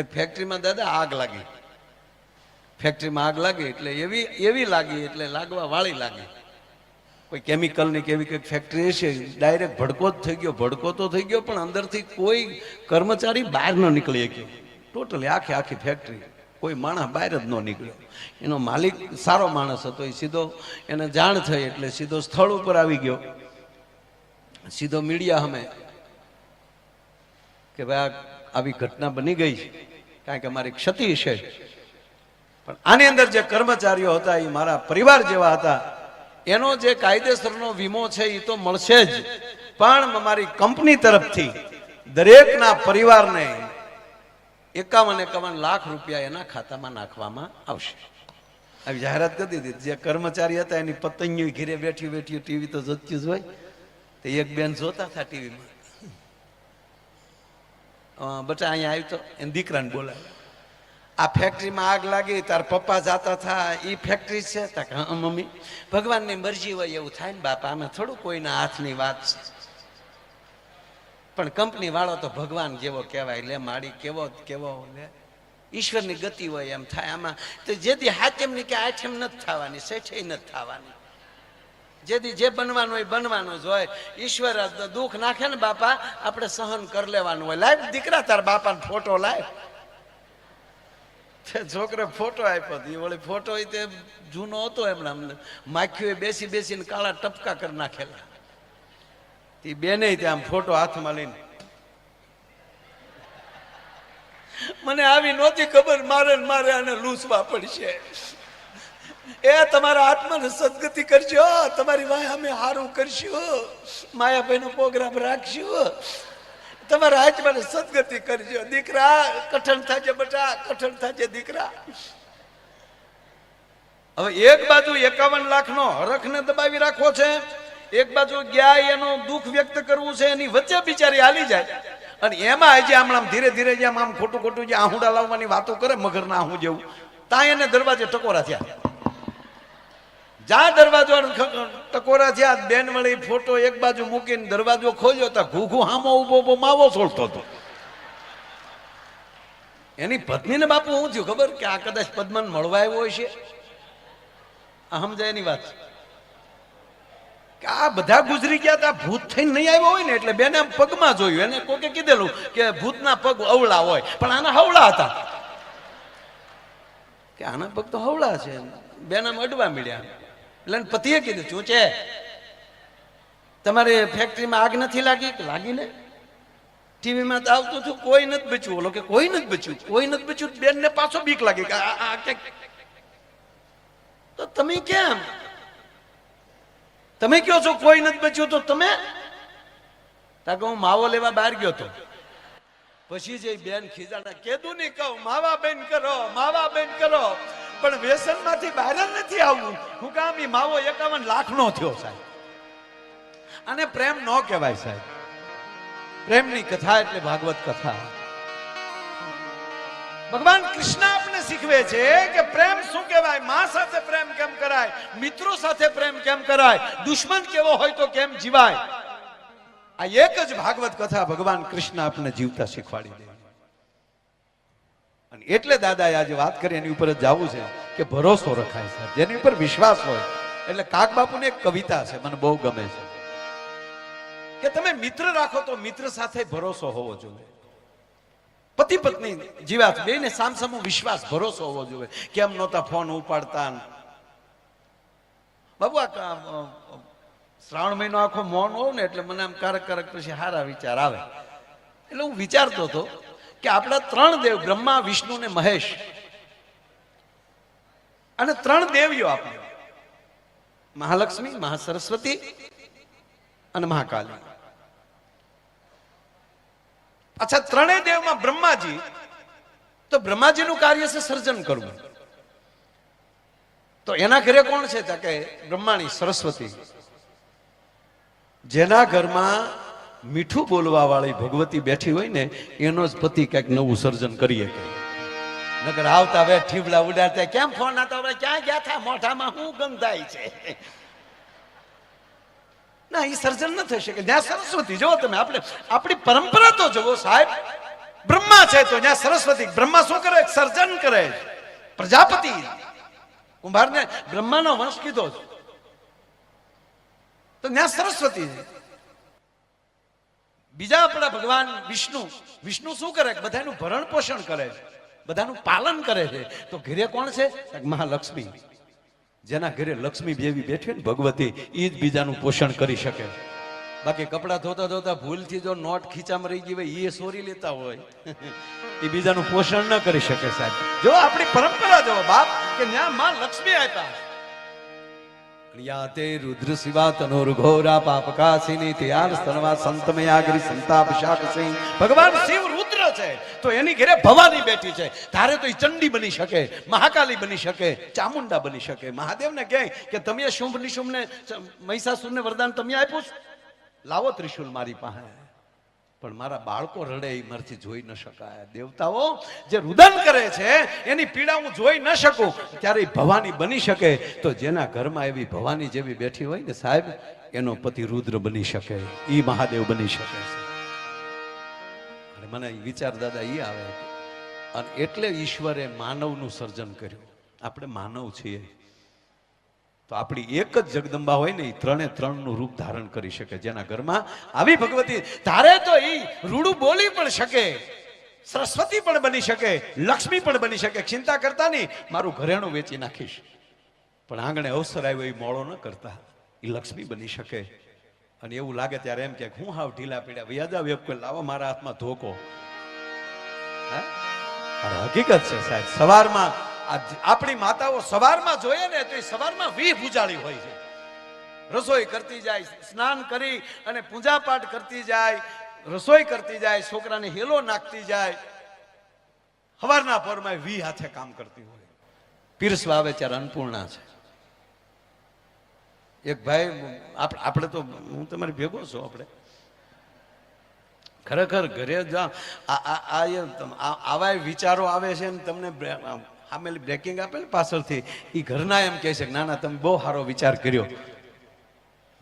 એક ફેક્ટરીમાં દાદા આગ લાગી. ફેક્ટરીમાં આગ લાગી એટલે એવી એવી લાગી એટલે લાગવા વાળી લાગી. કોઈ કેમિકલની કેવી કંઈક ફેક્ટરી હશે ડાયરેક્ટ ભડકો જ થઈ ગયો, ભડકો તો થઈ ગયો, પણ અંદરથી કોઈ કર્મચારી બહાર ન નીકળી શક્યો. ટોટલી આખી આખી ફેક્ટરી કોઈ માણસ બહાર જ ન નીકળ્યો. એનો માલિક સારો માણસ હતો, એ સીધો એને જાણ થઈ એટલે સીધો સ્થળ ઉપર આવી ગયો. સીધો મીડિયા અમે કે ભાઈ આ આવી ઘટના બની ગઈ કારણ કે અમારી ક્ષતિ છે. પણ આની અંદર જે કર્મચારીઓ હતા એ મારા પરિવાર જેવા હતા. એનો જે કાયદેસરનો વીમો છે એ તો મળશે જ. પણ અમારી કંપની તરફથી દરેકના પરિવારને એકાવન એકાવન લાખ રૂપિયા એના ખાતામાં નાખવામાં આવશે. આવી જાહેરાત કરી દીધી. જે કર્મચારી હતા, એની પતંગીઓ ઘીરે બેઠી બેઠી ટીવી તો જોતી જ હોય. તો એક બેન જોતા હતા ટીવીમાં. બટા અહીંયા આવ્યું તો, એને દીકરાને બોલાવ્યો. આ ફેક્ટરીમાં આગ લાગી, તાર પપ્પા જાતા થા એ ફેક્ટરી છે. તા મમ્મી, ભગવાનની મરજી હોય એવું થાય ને, બાપા, આમાં થોડું કોઈના હાથની વાત છે. પણ કંપની વાળો તો ભગવાન જેવો કહેવાય, લે માડી કેવો કેવો, લે. ઈશ્વરની ગતિ હોય એમ થાય, આમાં તો જેથી હાચમની કે આઠમ નથી થવાની સેઠે નથી થવાની. જેથી જે બનવાનું હોય બનવાનું જ હોય. ઈશ્વર દુઃખ નાખે ને બાપા, આપણે સહન કરી લેવાનું હોય. લાય દીકરા તાર બાપાનો ફોટો તે છોકરે ફોટો આપ્યો હતો એ વળી ફોટો એ તે જૂનો હતો એમણે અમને. માખીઓએ બેસી બેસીને કાળા ટપકા કરી નાખેલા. તે બેને ત્યાં ફોટો હાથમાં લઈને. મને આવી નહોતી ખબર, મારે મારે આને લૂસવા પડશે. એ તમારા આત્માને સદગતિ કરજો. તમારી વાય અમે હારું કરશું. માયાભાઈનો પ્રોગ્રામ રાખશું. તમારા આત્માને સદગતિ કરજો. દીકરા, કઠણ થાજે બટા, કઠણ થાજે દીકરા. હવે એક બાજુ એકાવન લાખનો હરખને દબાવી રાખવો છે, એક બાજુ ગયા એનો દુઃખ વ્યક્ત કરવું છે, એની વચ્ચે બિચારી હાલી જાય. અને એમાં આજે આમ આમ ધીરે ધીરે જેમ આમ ખોટું ખોટું જે આહુડા લાવવાની વાતો કરે, મગરના આહું જેવું, ત્યાં એને દરવાજે ટકોરા થયા. જ્યાં દરવાજો ટકોરા થયા બેન વળી ફોટો એક બાજુ મૂકીને દરવાજો ખોલ્યો તો ઘૂઘુ હામો ઊભો ઊભો માવો છોડતો હતો. એની પત્નીને બાપુ હું થયું ખબર કે આ કદાચ પદ્મન મળવા આવ્યો છે? આ સમજાય એની વાત. કે આ બધા ગુજરી ગયા તા, ભૂત થઈને નહીં આવ્યો હોય ને એટલે બેને આમ પગમાં જોયું. એને કોકે કીધેલું કે ભૂતના પગ અવળા હોય, પણ આના હવળા હતા. કે આના પગ તો હવળા છે. બેન અડવા મળ્યા એટલે પતિએ કીધું, શું છે? તમારે ફેક્ટરીમાં આગ નથી લાગી? કે, લાગી ને. ટીવીમાં તો આવતું હતું, કોઈ નથી બચ્યું. ઓલો કે, કોઈ નથી બચ્યું? કોઈ નથી બચ્યું? બેન ને પાછો બીક લાગી તો તમે કેમ? તમે કયો છો કોઈ નથી બચ્યું તો તમે? તા હું માવો લેવા બહાર ગયો તો. પછી જે બેન ખીજાણા કેદું નહીં કહું માવા બેન કરો માવા બેન કરો. પણ વ્યસનમાંથી બહાર જ નથી આવવું. હું માવો એકાવન લાખ નો થયો સાહેબ. અને પ્રેમ નો કહેવાય સાહેબ. પ્રેમની કથા એટલે ભાગવત કથા. ભગવાન કૃષ્ણ આપને શીખવે છે કે પ્રેમ શું કહેવાય? માં સાથે પ્રેમ કેમ કરાય? મિત્રો સાથે પ્રેમ કેમ કરાય? દુશ્મન કેવો હોય તો કેમ જીવાય? આ એક જ ભાગવત કથા ભગવાન કૃષ્ણ આપને જીવતા શીખવાડી દે. અને એટલે દાદાએ આજે વાત કરી, એની ઉપર જ જવું છે કે ભરોસો રખાય છે. જેની ઉપર વિશ્વાસ હોય. એટલે કાક બાપુની એક કવિતા છે, મને બહુ ગમે છે. કે તમે મિત્ર રાખો તો મિત્ર સાથે ભરોસો હોવો જોઈએ. પતિ પત્ની જીવાત બેને સામસામો વિશ્વાસ, ભરોસો હોવો જોઈએ. કેમ નહોતા ફોન ઉપાડતા? બાબુ, આ શ્રાવણ મહિનો આખો મૌન હોવ ને એટલે મને આમ કારક કારક પછી હારા વિચાર આવે. એટલે હું વિચારતો હતો કે આપણા ત્રણ દેવ, બ્રહ્મા, વિષ્ણુ ને મહેશ. અને ત્રણ દેવીઓ આપણે. મહાલક્ષ્મી, મહાસરસ્વતી અને મહાકાલી. અચ્છા, ત્રણેય દેવમાં બ્રહ્માજી, તો બ્રહ્માજીનું કાર્ય છે સર્જન કરવું. તો એના ઘરે કોણ છે? કે બ્રહ્માણી, સરસ્વતી. જેના ઘરમાં મીઠું બોલવા વાળી ભગવતી બેઠી હોય ને, એનો જ પતિ કંઈક નવું સર્જન કરીએ નગર આવતા વે ઠીબલા ઉડાડતા કેમ ફોન આતા? હવે ક્યાં ગયા થા? મોઢામાં શું ગંધાય છે? ના એ સર્જન ન થઈ શકે. જ્યાં સરસ્વતી જો તમે, આપણે, આપણી પરંપરા તો જુઓ સાહેબ. બ્રહ્મા છે તો ત્યાં સરસ્વતી. બ્રહ્મા શું કરે? સર્જન કરે પ્રજાપતિ. કુંભારને બ્રહ્માનો વંશ કીધો તો ત્યાં સરસ્વતી બીજા આપણા ભગવાન વિષ્ણુ વિષ્ણુ શું કરે? બધાનું ભરણ પોષણ કરે છે. બધાનું પાલન કરે છે. તો ઘરે કોણ છે? મહાલક્ષ્મી. જેના ઘરે લક્ષ્મી દેવી બેઠી ને ભગવતી એ જ બીજાનું પોષણ કરી શકે. બાકી કપડાં ધોતા ધોતા ભૂલથી જો નોટ ખીચામાં રહી ગઈ હોય એ સોરી લેતા હોય. એ બીજાનું પોષણ ન કરી શકે સાહેબ. જો આપણી પરંપરા જો બાપ, કે ત્યાં માં લક્ષ્મી આપ્યા. યાતે રુદ્ર શિવા તનોર ઘોરા પાપકાસિની ત્યાર સ્તનવા સંતમયાગરી સંતાપ શાકસિંહ ભગવાન શિવ રુદ્ર છે. તો એની ઘરે ભવાની બેઠી છે. તારે તો એ ચંડી બની શકે, મહાકાલી બની શકે, ચામુંડા બની શકે. મહાદેવને કહે કે તમે શુંભ નિશુંભને મહિષાસુરને વરદાન તમે આપ્યું લાવો ત્રિશુલ મારી પાસે. પણ મારા બાળકો રડે એ મારથી જોઈ ન શકાય. દેવતાઓ જે રુદન કરે છે, એની પીડા હું જોઈ ન શકું. ત્યારે ભવાની બની શકે? તો જેના ઘરમાં એવી ભવાની જેવી બેઠી હોય ને સાહેબ, એનો પતિ રુદ્ર બની શકે. ઈ મહાદેવ બની શકે છે. મને વિચાર દાદા એ આવે અને એટલે ઈશ્વરે માનવનું સર્જન કર્યું. આપણે માનવ છીએ. તો આપણી એક જ જગદંબા હોય ને એ ત્રણે ત્રણનું રૂપ ધારણ કરી શકે. જેના ઘરમાં આવી ભગવતી, તારે તો એ રૂડું બોલી પણ શકે, સરસ્વતી પણ બની શકે, લક્ષ્મી પણ બની શકે. ચિંતા કરતા નહીં, મારું ઘરેણું વેચી નાખીશ. પણ આંગણે અવસર આવ્યો, એ મોળો ન કરતા. એ લક્ષ્મી બની શકે. અને એવું લાગે ત્યારે એમ કે, હું હાવ ઢીલા પીડ્યા. વ્યાજા વેપ કોઈ લાવો મારા હાથમાં ધોકો? હકીકત છે સાહેબ. સવારમાં આપણી માતાઓ સવારમાં જોઈએ ને તો એ સવારમાં વી પૂજાળી હોય છે. રસોઈ કરતી જાય, સ્નાન કરી અને પૂજા પાઠ કરતી જાય, રસોઈ કરતી જાય, છોકરાને હેલો નાખતી જાય. સવારના પરમાં વી હાથે કામ કરતી હોય. પીરસવા આવે ત્યારે અન્નપૂર્ણા છે. એક ભાઈ આપણે તો, હું તમારે ભેગો છું આપણે. ખરેખર ઘરે જ આવા વિચારો આવે છે ને તમને બ્રે- બ્રેકિંગ આપે ને પાછળથી. એ ઘરના એમ કહે છે કે ના ના તમે બહુ સારો વિચાર કર્યો.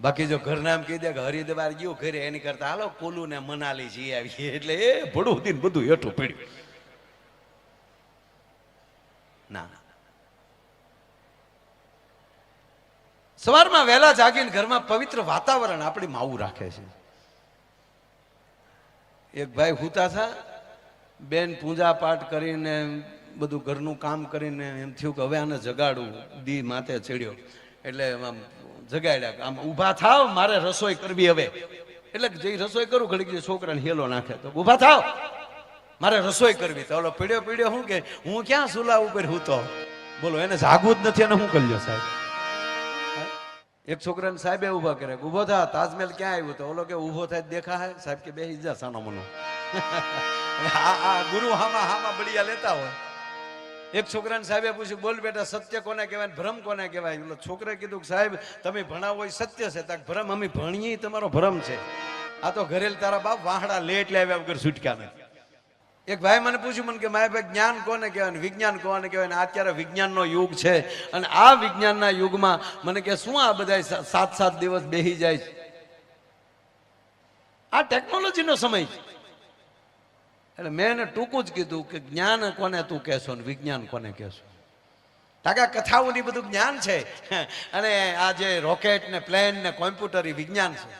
બાકી જો ઘરના એમ કહી દે કે, હરિદ્વાર ગયો ઘરે, એની કરતા, હાલો, કોલું ને મનાલી જઈ આવીએ. એટલે એ ભડું દીને બધું હેઠું પડ્યું. ના સવારમાં વહેલા જાગીને ઘરમાં પવિત્ર વાતાવરણ આપણી માવું રાખે છે. એક ભાઈ હુતા હતા બેન પૂજા પાઠ કરીને બધું ઘરનું કામ કરીને એમ થયું કે હવે આને જગાડું. દી માથે ચડ્યો. એટલે આમ જગાડ્યા આમ ઊભા થાવ, મારે રસોઈ કરવી હવે. એટલે જે રસોઈ કરું, ઘડીક છોકરાને હેલો નાખે. તો ઊભા થાવ. મારે રસોઈ કરવી. તો ઓલો પીડ્યો પીડ્યો શું કે, હું ક્યાં સુલા ઉપર હું તો? બોલો, એને જાગવું જ નથી અને હું કરી સાહેબ. એક છોકરાને સાહેબે ઊભા કરે ઊભો થા, તાજમહેલ ક્યાં આવ્યું? તો ઓલો કે, ઊભો થાય દેખા હે સાહેબ કે બે ઇજા સાનો મનો. આ ગુરુ હામાં હામાં બળિયા લેતા હોય. એક છોકરાને સાહેબે પૂછ્યું, બોલ બેટા, સત્ય કોને કહેવાય ભ્રમ કોને કહેવાય? એટલે છોકરે કીધું કે, સાહેબ, તમે ભણાવો એ સત્ય છે. તાક ભ્રમ, અમે ભણીએ તમારો ભ્રમ છે. આ તો ઘરેલ તારા બાપ વાહડા લે એટલે આવ્યા વગર છૂટક્યા નથી એક ભાઈ મને પૂછ્યું, મને કે, મારા ભાઈ જ્ઞાન કોને કહેવાય વિજ્ઞાન કોને કહેવાય આ અત્યારે વિજ્ઞાનનો યુગ છે અને આ વિજ્ઞાનના યુગમાં મને કે, શું આ બધા સાત સાત દિવસ બેહી જાય છે? આ ટેકનોલોજીનો સમય છે. એટલે મેં એને ટૂંકું જ કીધું કે જ્ઞાન કોને તું કહેશો ને વિજ્ઞાન કોને કહેશો? તાકા કથાઓની બધું જ્ઞાન છે. અને આ જે રોકેટ ને પ્લેન ને કોમ્પ્યુટર એ વિજ્ઞાન છે.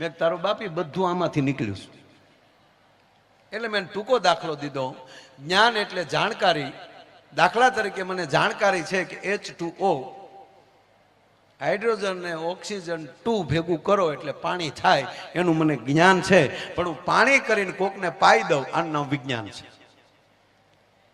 મેં તારો બાપી બધું આમાંથી નીકળ્યું છે. એટલે મેં ટૂંકો દાખલો દીધો. જ્ઞાન એટલે જાણકારી. દાખલા તરીકે મને જાણકારી છે કે એચ ટુ ઓ હાઇડ્રોજન ને ઓક્સિજન ટુ ભેગું કરો એટલે પાણી થાય, એનું મને જ્ઞાન છે. પણ હું પાણી કરીને કોકને પાઈ દઉં, આનું નામ વિજ્ઞાન છે.